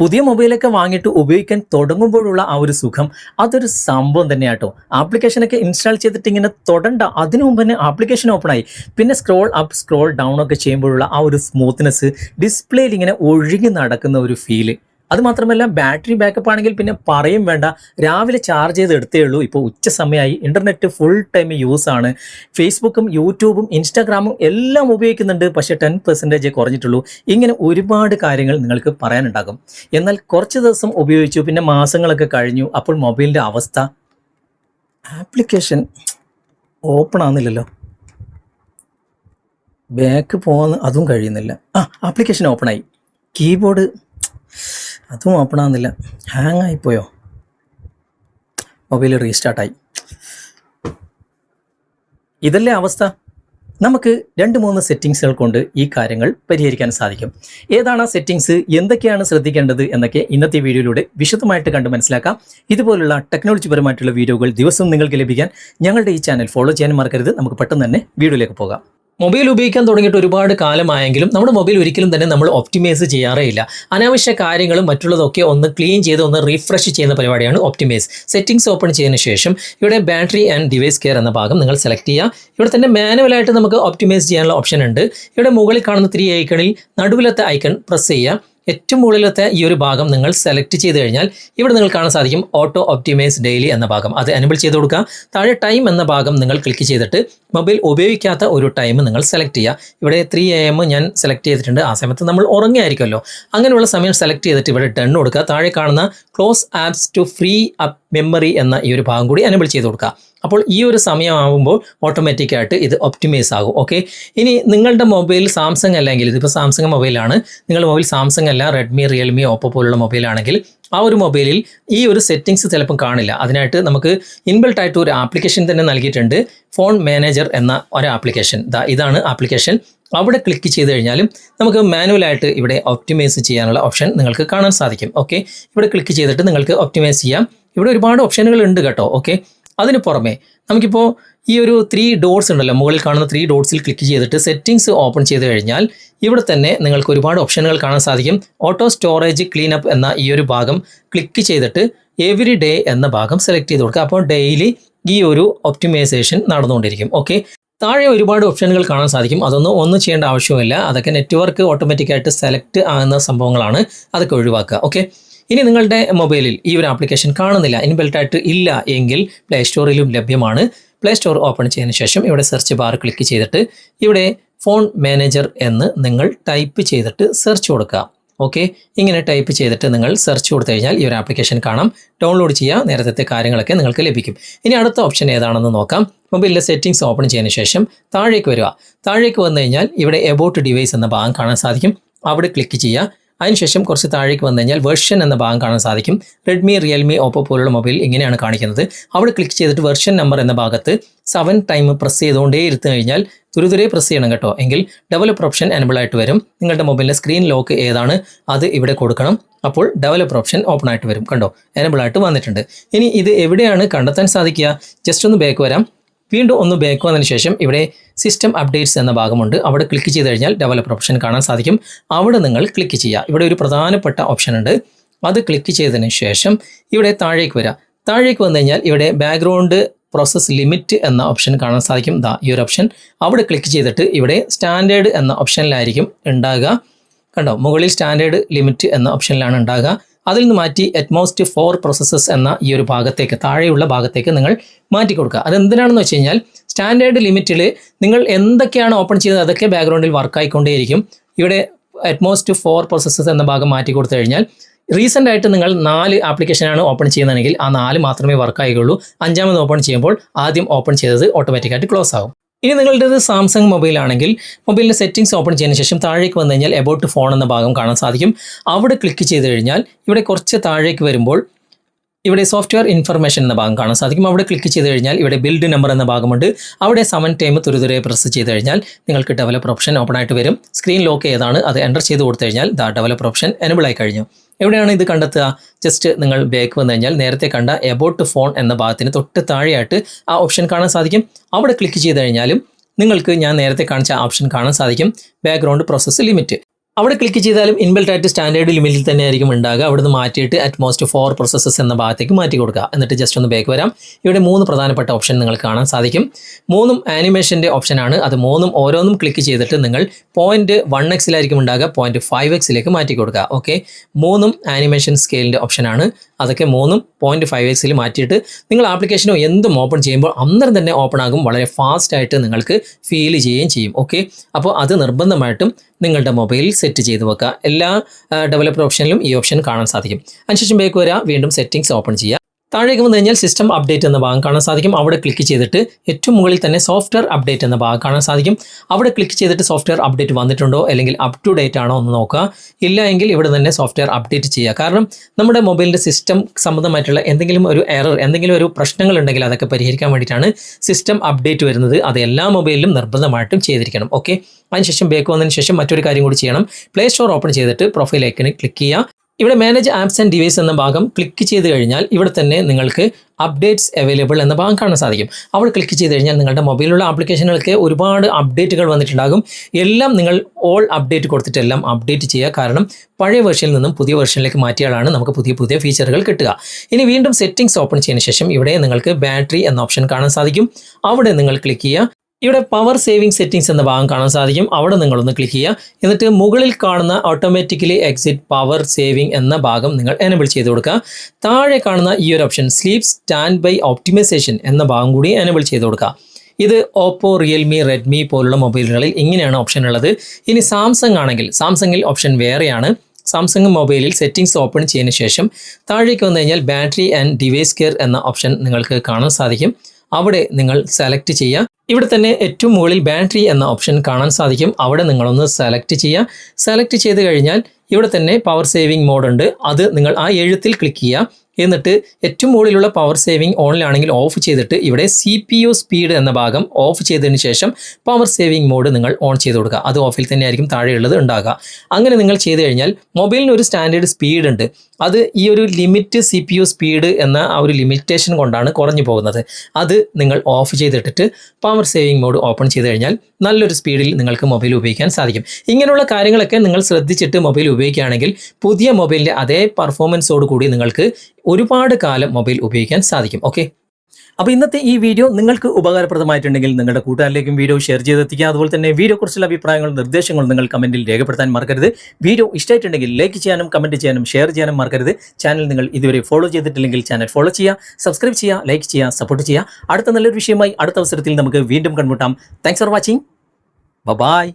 പുതിയ മൊബൈലൊക്കെ വാങ്ങിയിട്ട് ഉപയോഗിക്കാൻ തുടങ്ങുമ്പോഴുള്ള ആ ഒരു സുഖം അതൊരു സംഭവം തന്നെയാട്ടോ. ആപ്ലിക്കേഷനൊക്കെ ഇൻസ്റ്റാൾ ചെയ്തിട്ട് ഇങ്ങനെ തൊടണ്ട അതിനു മുമ്പ് തന്നെ ആപ്ലിക്കേഷൻ ഓപ്പൺ ആയി. പിന്നെ സ്ക്രോൾ അപ്പ് സ്ക്രോൾ ഡൗൺ ഒക്കെ ചെയ്യുമ്പോഴുള്ള ആ ഒരു സ്മൂത്ത്നെസ് ഡിസ്പ്ലേയിൽ ഇങ്ങനെ ഒഴുകി നടക്കുന്ന ഒരു ഫീൽ അത് മാത്രമല്ല ബാറ്ററി ബാക്കപ്പ് ആണെങ്കിൽ പിന്നെ പറയും വേണ്ട. രാവിലെ ചാർജ് ചെയ്ത് എടുത്തേ ഉള്ളൂ. ഇപ്പോൾ ഉച്ച സമയമായി. ഇന്റർനെറ്റ് ഫുൾ ടൈം യൂസ് ആണ്. ഫേസ്ബുക്കും യൂട്യൂബും ഇൻസ്റ്റാഗ്രാമും എല്ലാം ഉപയോഗിക്കുന്നുണ്ട്. പക്ഷേ ടെൻ പെർസെന്റേജ് കുറഞ്ഞിട്ടുള്ളൂ. ഇങ്ങനെ ഒരുപാട് കാര്യങ്ങൾ നിങ്ങൾക്ക് പറയാനുണ്ടാകും. എന്നാൽ കുറച്ച് ദിവസം ഉപയോഗിച്ചു. പിന്നെ മാസങ്ങളൊക്കെ കഴിഞ്ഞു. അപ്പോൾ മൊബൈലിന്റെ അവസ്ഥ. Application open ആവുന്നില്ലല്ലോ. ബാക്ക് പോകാൻ അതും കഴിയുന്നില്ല. ആ ആപ്ലിക്കേഷൻ ഓപ്പൺ ആയി. കീബോർഡ് അതും ഓപ്പൺ ആവുന്നില്ല ഹാങ് ആയിപ്പോയോ മൊബൈൽ റീസ്റ്റാർട്ടായി. ഇതല്ലേ അവസ്ഥ? നമുക്ക് രണ്ട് മൂന്ന് സെറ്റിങ്സുകൾ കൊണ്ട് ഈ കാര്യങ്ങൾ പരിഹരിക്കാൻ സാധിക്കും. ഏതാണ് ആ സെറ്റിങ്സ്? എന്തൊക്കെയാണ് ശ്രദ്ധിക്കേണ്ടത്? എന്നൊക്കെ ഇന്നത്തെ വീഡിയോയിലൂടെ വിശദമായിട്ട് കണ്ട് മനസ്സിലാക്കാം. ഇതുപോലുള്ള ടെക്നോളജി പരമായിട്ടുള്ള വീഡിയോകൾ ദിവസവും നിങ്ങൾക്ക് ലഭിക്കാൻ ഞങ്ങളുടെ ഈ ചാനൽ ഫോളോ ചെയ്യാൻ മറക്കരുത്. നമുക്ക് പെട്ടെന്ന് തന്നെ വീഡിയോയിലേക്ക് പോകാം. മൊബൈൽ ഉപയോഗിക്കാൻ തുടങ്ങിയിട്ട് ഒരുപാട് കാലമായെങ്കിലും നമ്മുടെ മൊബൈൽ ഒരിക്കലും തന്നെ നമ്മൾ ഒപ്റ്റിമൈസ് ചെയ്യാറേ ഇല്ല അനാവശ്യ കാര്യങ്ങളും മറ്റുള്ളതൊക്കെ ഒന്ന് ക്ലീൻ ചെയ്ത് ഒന്ന് റീഫ്രഷ് ചെയ്യുന്ന പരിപാടിയാണ് ഒപ്റ്റിമൈസ്. സെറ്റിംഗ്സ് ഓപ്പൺ ചെയ്തതിന് ശേഷം ഇവിടെ ബാറ്ററി ആൻഡ് ഡിവൈസ് കെയർ എന്ന ഭാഗം നിങ്ങൾ സെലക്ട് ചെയ്യുക. ഇവിടെ തന്നെ മാനുവലായിട്ട് നമുക്ക് ഒപ്റ്റിമൈസ് ചെയ്യാനുള്ള ഓപ്ഷൻ ഉണ്ട്. ഇവിടെ മുകളിൽ കാണുന്ന ത്രീ ഐക്കണിൽ നടുവിലത്തെ ഐക്കൺ പ്രസ് ചെയ്യുക. ഏറ്റവും മുകളിലത്തെ ഈ ഒരു ഭാഗം നിങ്ങൾ സെലക്ട് ചെയ്ത് കഴിഞ്ഞാൽ ഇവിടെ നിങ്ങൾ കാണാൻ സാധിക്കും ഓട്ടോ ഒപ്റ്റിമൈസ് ഡെയിലി എന്ന ഭാഗം. അത് എനബിൾ ചെയ്ത് കൊടുക്കുക. താഴെ ടൈം എന്ന ഭാഗം നിങ്ങൾ ക്ലിക്ക് ചെയ്തിട്ട് മൊബൈൽ ഉപയോഗിക്കാത്ത ഒരു ടൈം നിങ്ങൾ സെലക്ട് ചെയ്യുക. ഇവിടെ ത്രീ എ എം ഞാൻ സെലക്ട് ചെയ്തിട്ടുണ്ട്. ആ സമയത്ത് നമ്മൾ ഉറങ്ങിയായിരിക്കുമല്ലോ അങ്ങനെയുള്ള സമയം സെലക്ട് ചെയ്തിട്ട് ഇവിടെ ടെൺ കൊടുക്കുക. താഴെ കാണുന്ന close apps to free up memory എന്ന ഈ ഒരു ഭാഗം കൂടി എനബിൾ ചെയ്ത് കൊടുക്കുക. അപ്പോൾ ഈ ഒരു സമയമാകുമ്പോൾ ഓട്ടോമാറ്റിക്കായിട്ട് ഇത് ഒപ്റ്റിമൈസ് ആകും. ഓക്കെ ഇനി നിങ്ങളുടെ മൊബൈൽ സാംസങ് അല്ലെങ്കിൽ ഇതിപ്പോൾ സാംസങ് മൊബൈലാണ് നിങ്ങളുടെ മൊബൈൽ സാംസങ് അല്ല റെഡ്മി റിയൽമി ഓപ്പോ പോലുള്ള മൊബൈലാണെങ്കിൽ ആ ഒരു മൊബൈലിൽ ഈ ഒരു സെറ്റിംഗ്സ് ചിലപ്പം കാണില്ല. അതിനായിട്ട് നമുക്ക് ഇൻബിൽട്ട് ആയിട്ട് ഒരു ആപ്ലിക്കേഷൻ തന്നെ നൽകിയിട്ടുണ്ട്. ഫോൺ മാനേജർ എന്ന ഒരു ആപ്ലിക്കേഷൻ ഇതാണ് ആപ്ലിക്കേഷൻ അവിടെ ക്ലിക്ക് ചെയ്ത് കഴിഞ്ഞാലും നമുക്ക് മാനുവലായിട്ട് ഇവിടെ ഒപ്റ്റിമൈസ് ചെയ്യാനുള്ള ഓപ്ഷൻ നിങ്ങൾക്ക് കാണാൻ സാധിക്കും. ഓക്കെ ഇവിടെ ക്ലിക്ക് ചെയ്തിട്ട് നിങ്ങൾക്ക് ഒപ്റ്റിമൈസ് ചെയ്യാം. ഇവിടെ ഒരുപാട് ഓപ്ഷനുകൾ ഉണ്ട് കേട്ടോ ഓക്കെ അതിന് പുറമെ നമുക്കിപ്പോൾ ഈ ഒരു ത്രീ ഡോട്ട്സ് ഉണ്ടല്ലോ മുകളിൽ കാണുന്ന ത്രീ ഡോട്ട്സിൽ ക്ലിക്ക് ചെയ്തിട്ട് സെറ്റിംഗ്സ് ഓപ്പൺ ചെയ്ത് കഴിഞ്ഞാൽ ഇവിടെ തന്നെ നിങ്ങൾക്ക് ഒരുപാട് ഓപ്ഷനുകൾ കാണാൻ സാധിക്കും. ഓട്ടോ സ്റ്റോറേജ് ക്ലീനപ്പ് എന്ന ഈ ഒരു ഭാഗം ക്ലിക്ക് ചെയ്തിട്ട് എവറി ഡേ എന്ന ഭാഗം സെലക്ട് ചെയ്ത് കൊടുക്കുക. അപ്പോൾ ഡെയിലി ഈ ഒരു ഒപ്റ്റിമൈസേഷൻ നടന്നുകൊണ്ടിരിക്കും ഓക്കെ താഴെ ഒരുപാട് ഓപ്ഷനുകൾ കാണാൻ സാധിക്കും. അതൊന്നും ഒന്നും ചെയ്യേണ്ട ആവശ്യമില്ല അതൊക്കെ നെറ്റ്വർക്ക് ഓട്ടോമാറ്റിക്കായിട്ട് സെലക്ട് ആകുന്ന സംഭവങ്ങളാണ്. അതൊക്കെ ഒഴിവാക്കുക ഓക്കെ ഇനി നിങ്ങളുടെ മൊബൈലിൽ ഈ ഒരു ആപ്ലിക്കേഷൻ കാണുന്നില്ല ഇൻബിൽട്ടായിട്ട് ഇല്ല എങ്കിൽ പ്ലേ സ്റ്റോറിലും ലഭ്യമാണ്. പ്ലേ സ്റ്റോർ ഓപ്പൺ ചെയ്തതിന് ശേഷം ഇവിടെ സെർച്ച് ബാർ ക്ലിക്ക് ചെയ്തിട്ട് ഇവിടെ ഫോൺ മാനേജർ എന്ന് നിങ്ങൾ ടൈപ്പ് ചെയ്തിട്ട് സെർച്ച് കൊടുക്കുക. ഓക്കെ ഇങ്ങനെ ടൈപ്പ് ചെയ്തിട്ട് നിങ്ങൾ സെർച്ച് കൊടുത്തു കഴിഞ്ഞാൽ ഈ ഒരു ആപ്ലിക്കേഷൻ കാണാം. ഡൗൺലോഡ് ചെയ്യുക നേരത്തെ കാര്യങ്ങളൊക്കെ നിങ്ങൾക്ക് ലഭിക്കും. ഇനി അടുത്ത ഓപ്ഷൻ ഏതാണെന്ന് നോക്കാം. മൊബൈലിലെ സെറ്റിംഗ്സ് ഓപ്പൺ ചെയ്തതിന് ശേഷം താഴേക്ക് വരിക. താഴേക്ക് വന്നു കഴിഞ്ഞാൽ ഇവിടെ എബോട്ട് ഡിവൈസ് എന്ന ഭാഗം കാണാൻ സാധിക്കും. അവിടെ ക്ലിക്ക് ചെയ്യുക. അതിനുശേഷം കുറച്ച് താഴേക്ക് വന്നു കഴിഞ്ഞാൽ വെർഷൻ എന്ന ഭാഗം കാണാൻ സാധിക്കും. റെഡ്മി റിയൽമി ഓപ്പോ പോലുള്ള മൊബൈൽ ഇങ്ങനെയാണ് കാണിക്കുന്നത്. അവിടെ ക്ലിക്ക് ചെയ്തിട്ട് വെർഷൻ നമ്പർ എന്ന ഭാഗത്ത് സെവൻ ടൈം പ്രസ് ചെയ്തുകൊണ്ടേ ഇരുത്തു കഴിഞ്ഞാൽ തുരുതുരെ പ്രസ് ചെയ്യണം കേട്ടോ. എങ്കിൽ ഡെവലപ്പർ ഓപ്ഷൻ എനബിൾ ആയിട്ട് വരും. നിങ്ങളുടെ മൊബൈലിലെ സ്ക്രീൻ ലോക്ക് ഏതാണ്? അത് ഇവിടെ കൊടുക്കണം. അപ്പോൾ ഡെവലപ്പർ ഓപ്ഷൻ ഓപ്പൺ ആയിട്ട് വരും. കണ്ടോ? എനബിൾ ആയിട്ട് വന്നിട്ടുണ്ട്. ഇനി ഇത് എവിടെയാണ് കണ്ടെത്താൻ സാധിക്കുക? ജസ്റ്റ് ഒന്ന് ബാക്ക് വരാം. വീണ്ടും ഒന്ന് ബാക്ക് വന്നതിന് ശേഷം ഇവിടെ സിസ്റ്റം അപ്ഡേറ്റ്സ് എന്ന ഭാഗമുണ്ട്. അവിടെ ക്ലിക്ക് ചെയ്ത് കഴിഞ്ഞാൽ ഡെവലപ്പർ ഓപ്ഷൻ കാണാൻ സാധിക്കും. അവിടെ നിങ്ങൾ ക്ലിക്ക് ചെയ്യുക. ഇവിടെ ഒരു പ്രധാനപ്പെട്ട ഓപ്ഷൻ ഉണ്ട്. അത് ക്ലിക്ക് ചെയ്തതിന് ശേഷം ഇവിടെ താഴേക്ക് വരിക. താഴേക്ക് വന്നു കഴിഞ്ഞാൽ ഇവിടെ ബാക്ക്ഗ്രൗണ്ട് പ്രോസസ് ലിമിറ്റ് എന്ന ഓപ്ഷൻ കാണാൻ സാധിക്കും. ദാ ഈ ഒരു ഓപ്ഷൻ അവിടെ ക്ലിക്ക് ചെയ്തിട്ട് ഇവിടെ സ്റ്റാൻഡേർഡ് എന്ന ഓപ്ഷനിലായിരിക്കും ഉണ്ടാകുക. കണ്ടോ? മുകളിൽ സ്റ്റാൻഡേർഡ് ലിമിറ്റ് എന്ന ഓപ്ഷനിലാണ് ഉണ്ടാകുക. അതിൽ നിന്ന് മാറ്റി അറ്റ്മോസ്റ്റ് ഫോർ പ്രോസസ്സസ് എന്ന ഈ ഒരു ഭാഗത്തേക്ക് താഴെയുള്ള ഭാഗത്തേക്ക് നിങ്ങൾ മാറ്റി കൊടുക്കുക. അത് എന്തിനാണെന്ന് വെച്ച് കഴിഞ്ഞാൽ സ്റ്റാൻഡേർഡ് ലിമിറ്റിൽ നിങ്ങൾ എന്തൊക്കെയാണ് ഓപ്പൺ ചെയ്യുന്നത് അതൊക്കെ ബാക്ക്ഗ്രൗണ്ടിൽ വർക്കായിക്കൊണ്ടേയിരിക്കും ഇവിടെ അറ്റ്മോസ്റ്റ് ഫോർ പ്രോസസ്സസ് എന്ന ഭാഗം മാറ്റി കൊടുത്തു കഴിഞ്ഞാൽ റീസെന്റ് ആയിട്ട് നിങ്ങൾ നാല് ആപ്ലിക്കേഷനാണ് ഓപ്പൺ ചെയ്യുന്നതെങ്കിൽ ആ നാല് മാത്രമേ വർക്ക് അഞ്ചാമത് ഓപ്പൺ ചെയ്യുമ്പോൾ ആദ്യം ഓപ്പൺ ചെയ്തത് ഓട്ടോമാറ്റിക്കായിട്ട് ക്ലോസ് ആകും. ഇനി നിങ്ങളുടേത് സാംസങ് മൊബൈൽ ആണെങ്കിൽ മൊബൈലിന്റെ സെറ്റിംഗ്സ് ഓപ്പൺ ചെയ്യുന്ന ശേഷം താഴേക്ക് വന്നു കഴിഞ്ഞാൽ എബൌട്ട് ഫോൺ എന്ന ഭാഗം കാണാൻ സാധിക്കും. അവിടെ ക്ലിക്ക് ചെയ്ത് കഴിഞ്ഞാൽ ഇവിടെ കുറച്ച് താഴേക്ക് വരുമ്പോൾ ഇവിടെ സോഫ്റ്റ്വെയർ ഇൻഫർമേഷൻ എന്ന ഭാഗം കാണാൻ സാധിക്കും. അവിടെ ക്ലിക്ക് ചെയ്ത് കഴിഞ്ഞാൽ ഇവിടെ ബിൽഡ് നമ്പർ എന്ന ഭാഗമുണ്ട്. അവിടെ സെവൻ ടൈം തുരുതുരെ പ്രസ് ചെയ്ത് കഴിഞ്ഞാൽ നിങ്ങൾക്ക് ഡെവലപ്പർ ഓപ്ഷൻ ഓപ്പൺ ആയിട്ട് വരും. സ്ക്രീൻ ലോക്ക് ഏതാണ് അത് എന്റർ ചെയ്ത് കൊടുത്തു കഴിഞ്ഞാൽ ദാ ഡെവലപ്പർ ഓപ്ഷൻ എനബിൾ ആയി കഴിഞ്ഞു. എവിടെയാണ് ഇത് കണ്ടെത്തുക? ജസ്റ്റ് നിങ്ങൾ ബാക്ക് വന്നു കഴിഞ്ഞാൽ നേരത്തെ കണ്ട എബൌട്ട് ഫോൺ എന്ന ഭാഗത്തിന് തൊട്ട് താഴെയായിട്ട് ആ ഓപ്ഷൻ കാണാൻ സാധിക്കും. അവിടെ ക്ലിക്ക് ചെയ്ത് കഴിഞ്ഞാലും നിങ്ങൾക്ക് ഞാൻ നേരത്തെ കാണിച്ച ഓപ്ഷൻ കാണാൻ സാധിക്കും. ബാക്ക്ഗ്രൗണ്ട് പ്രോസസ്സ് ലിമിറ്റ് അവിടെ ക്ലിക്ക് ചെയ്താലും ഇൻബിൽറ്റ് ആയിട്ട് സ്റ്റാൻഡേർഡ് ലിമിറ്റിൽ തന്നെ ആയിരിക്കും ഉണ്ടാകുക അവിടുന്ന് മാറ്റിയിട്ട് അറ്റ്മോസ്റ്റ് ഫോർ പ്രോസസ്സസ് എന്ന ഭാഗത്തേക്ക് മാറ്റി കൊടുക്കുക. എന്നിട്ട് ജസ്റ്റ് ഒന്ന് ബാക്ക് വരാം. ഇവിടെ മൂന്ന് പ്രധാനപ്പെട്ട ഓപ്ഷൻ നിങ്ങൾക്ക് കാണാൻ സാധിക്കും. മൂന്നും ആനിമേഷന്റെ ഓപ്ഷനാണ് അത് മൂന്നും ഓരോന്നും ക്ലിക്ക് ചെയ്തിട്ട് നിങ്ങൾ പോയിന്റ് വൺ എക്സിലായിരിക്കും ഉണ്ടാകുക പോയിന്റ് ഫൈവ് എക്സിലേക്ക് മാറ്റി കൊടുക്കുക. ഓക്കെ മൂന്നും ആനിമേഷൻ സ്കെയിലിന്റെ ഓപ്ഷനാണ് അതൊക്കെ മൂന്നും പോയിന്റ് ഫൈവ് എക്സിൽ മാറ്റിയിട്ട് നിങ്ങൾ ആപ്ലിക്കേഷനോ എന്തും ഓപ്പൺ ചെയ്യുമ്പോൾ അന്നേരം തന്നെ ഓപ്പൺ ആകും. വളരെ ഫാസ്റ്റായിട്ട് നിങ്ങൾക്ക് ഫീൽ ചെയ്യുകയും ചെയ്യും. ഓക്കെ അപ്പോൾ അത് നിർബന്ധമായിട്ടും നിങ്ങളുടെ മൊബൈൽ സെറ്റ് ചെയ്ത് വെക്കുക. എല്ലാ ഡെവലപ്പർ ഓപ്ഷനിലും ഈ ഓപ്ഷൻ കാണാൻ സാധിക്കും. അതിനുശേഷം ബേക്ക് വരിക വീണ്ടും സെറ്റിംഗ്സ് ഓപ്പൺ ചെയ്യുക താഴേക്ക് വന്നു കഴിഞ്ഞാൽ സിസ്റ്റം അപ്ഡേറ്റ് എന്ന ഭാഗം കാണാൻ സാധിക്കും. അവിടെ ക്ലിക്ക് ചെയ്തിട്ട് ഏറ്റവും മുകളിൽ തന്നെ സോഫ്റ്റ്വെയർ അപ്ഡേറ്റ് എന്ന ഭാഗം കാണാൻ സാധിക്കും. അവിടെ ക്ലിക്ക് ചെയ്തിട്ട് സോഫ്റ്റ്വെയർ അപ്ഡേറ്റ് വന്നിട്ടുണ്ടോ അല്ലെങ്കിൽ അപ് ടു ഡേറ്റ് ആണോ എന്ന് നോക്കുക. ഇല്ല എങ്കിൽ ഇവിടെ തന്നെ സോഫ്റ്റ്വെയർ അപ്ഡേറ്റ് ചെയ്യുക. കാരണം നമ്മുടെ മൊബൈലിന്റെ സിസ്റ്റം സംബന്ധമായിട്ടുള്ള എന്തെങ്കിലും ഒരു എറർ എന്തെങ്കിലും ഒരു പ്രശ്നങ്ങൾ ഉണ്ടെങ്കിൽ അതൊക്കെ പരിഹരിക്കാൻ വേണ്ടിയിട്ടാണ് സിസ്റ്റം അപ്ഡേറ്റ് വരുന്നത്. അത് എല്ലാ മൊബൈലിലും നിർബന്ധമായിട്ടും ചെയ്തിരിക്കണം. ഓക്കെ അതിനുശേഷം ബേക്ക് വന്നതിന് ശേഷം മറ്റൊരു കാര്യം കൂടി ചെയ്യണം. പ്ലേ സ്റ്റോർ ഓപ്പൺ ചെയ്തിട്ട് പ്രൊഫൈൽ ഐക്കണിൽ ക്ലിക്ക് ചെയ്യുക. ഇവിടെ മാനേജ് ആപ്സ് ആൻഡ് ഡിവൈസ് എന്ന ഭാഗം ക്ലിക്ക് ചെയ്ത് കഴിഞ്ഞാൽ ഇവിടെ തന്നെ നിങ്ങൾക്ക് അപ്ഡേറ്റ്സ് അവൈലബിൾ എന്ന ഭാഗം കാണാൻ സാധിക്കും. അവിടെ ക്ലിക്ക് ചെയ്ത് കഴിഞ്ഞാൽ നിങ്ങളുടെ മൊബൈലിലുള്ള ആപ്ലിക്കേഷനുകൾക്ക് ഒരുപാട് അപ്ഡേറ്റുകൾ വന്നിട്ടുണ്ടാകും. എല്ലാം നിങ്ങൾ ഓൾ അപ്ഡേറ്റ് കൊടുത്തിട്ടെല്ലാം അപ്ഡേറ്റ് ചെയ്യുക. കാരണം പഴയ വേർഷനിൽ നിന്നും പുതിയ വേർഷനിലേക്ക് മാറ്റിയാലാണ് നമുക്ക് പുതിയ പുതിയ ഫീച്ചറുകൾ കിട്ടുക. ഇനി വീണ്ടും സെറ്റിംഗ്സ് ഓപ്പൺ ചെയ്യുന്ന ശേഷം ഇവിടെ നിങ്ങൾക്ക് ബാറ്ററി എന്ന ഓപ്ഷൻ കാണാൻ സാധിക്കും. അവിടെ നിങ്ങൾ ക്ലിക്ക് ചെയ്യുക. ഇവിടെ പവർ സേവിംഗ് സെറ്റിംഗ്സ് എന്ന ഭാഗം കാണാൻ സാധിക്കും. അവിടെ നിങ്ങളൊന്ന് ക്ലിക്ക് ചെയ്യുക. എന്നിട്ട് മുകളിൽ കാണുന്ന ഓട്ടോമാറ്റിക്കലി എക്സിറ്റ് പവർ സേവിംഗ് എന്ന ഭാഗം നിങ്ങൾ എനബിൾ ചെയ്ത് കൊടുക്കുക. താഴെ കാണുന്ന ഈ ഒരു option sleep standby optimisation എന്ന ഭാഗം കൂടി എനബിൾ ചെയ്ത് കൊടുക്കുക. ഇത് ഓപ്പോ റിയൽമി റെഡ്മി പോലുള്ള മൊബൈലുകളിൽ ഇങ്ങനെയാണ് ഓപ്ഷൻ ഉള്ളത്. ഇനി സാംസങ് ആണെങ്കിൽ സാംസങ്ങിൽ ഓപ്ഷൻ വേറെയാണ്. സാംസങ് മൊബൈലിൽ സെറ്റിംഗ്സ് ഓപ്പൺ ചെയ്യുന്ന ശേഷം താഴേക്ക് വന്നു കഴിഞ്ഞാൽ ബാറ്ററി ആൻഡ് ഡിവൈസ് കെയർ എന്ന ഓപ്ഷൻ നിങ്ങൾക്ക് കാണാൻ സാധിക്കും. അവിടെ നിങ്ങൾ സെലക്ട് ചെയ്യുക. ഇവിടെ തന്നെ ഏറ്റവും മുകളിൽ ബാറ്ററി എന്ന ഓപ്ഷൻ കാണാൻ സാധിക്കും. അവിടെ നിങ്ങളൊന്ന് സെലക്ട് ചെയ്യുക. സെലക്ട് ചെയ്ത് കഴിഞ്ഞാൽ ഇവിടെ തന്നെ പവർ സേവിംഗ് മോഡ് ഉണ്ട്. അത് നിങ്ങൾ ആ എഴുത്തിൽ ക്ലിക്ക് ചെയ്യുക. എന്നിട്ട് ഏറ്റവും മുകളിലുള്ള പവർ സേവിംഗ് ഓണിലാണെങ്കിൽ ഓഫ് ചെയ്തിട്ട് ഇവിടെ സി പി യു സ്പീഡ് എന്ന ഭാഗം ഓഫ് ചെയ്തതിന് ശേഷം പവർ സേവിംഗ് മോഡ് നിങ്ങൾ ഓൺ ചെയ്ത് കൊടുക്കുക. അത് ഓഫിൽ തന്നെ ആയിരിക്കും താഴെയുള്ളത് ഉണ്ടാകുക. അങ്ങനെ നിങ്ങൾ ചെയ്ത് കഴിഞ്ഞാൽ മൊബൈലിന് ഒരു സ്റ്റാൻഡേർഡ് സ്പീഡ് ഉണ്ട്. അത് ഈ ഒരു limit C P U speed എന്ന ആ ഒരു ലിമിറ്റേഷൻ കൊണ്ടാണ് കുറഞ്ഞു പോകുന്നത്. അത് നിങ്ങൾ ഓഫ് ചെയ്തിട്ടിട്ട് പവർ സേവിംഗ് മോഡ് ഓപ്പൺ ചെയ്ത് കഴിഞ്ഞാൽ നല്ലൊരു സ്പീഡിൽ നിങ്ങൾക്ക് മൊബൈൽ ഉപയോഗിക്കാൻ സാധിക്കും. ഇങ്ങനെയുള്ള കാര്യങ്ങളൊക്കെ നിങ്ങൾ ശ്രദ്ധിച്ചിട്ട് മൊബൈൽ ഉപയോഗിക്കുകയാണെങ്കിൽ പുതിയ മൊബൈലിന്റെ അതേ പെർഫോമൻസോട് കൂടി നിങ്ങൾക്ക് ഒരുപാട് കാലം മൊബൈൽ ഉപയോഗിക്കാൻ സാധിക്കും. ഓക്കെ അപ്പോൾ ഇന്നത്തെ ഈ വീഡിയോ നിങ്ങൾക്ക് ഉപകാരപ്രദമായിട്ടുണ്ടെങ്കിൽ നിങ്ങളുടെ കൂട്ടുകാരിലേക്കും വീഡിയോ ഷെയർ ചെയ്തെത്തിക്കുക. അതുപോലെ തന്നെ വീഡിയോ കുറിച്ചുള്ള അഭിപ്രായങ്ങളും നിർദ്ദേശങ്ങളും നിങ്ങൾ കമന്റിൽ രേഖപ്പെടുത്താൻ മറക്കരുത്. വീഡിയോ ഇഷ്ടമായിട്ടുണ്ടെങ്കിൽ ലൈക്ക് ചെയ്യാനും കമന്റ് ചെയ്യാനും ഷെയർ ചെയ്യാനും മറക്കരുത്. ചാനൽ നിങ്ങൾ ഇതുവരെ ഫോളോ ചെയ്തിട്ടില്ലെങ്കിൽ ചാനൽ ഫോളോ ചെയ്യുക. സബ്സ്ക്രൈബ് ചെയ്യുക ലൈക്ക് ചെയ്യുക സപ്പോർട്ട് ചെയ്യുക. അടുത്ത നല്ലൊരു വിഷയമായി അടുത്ത അവസരത്തിൽ നമുക്ക് വീണ്ടും കണ്ടുമുട്ടാം. Thanks for watching bye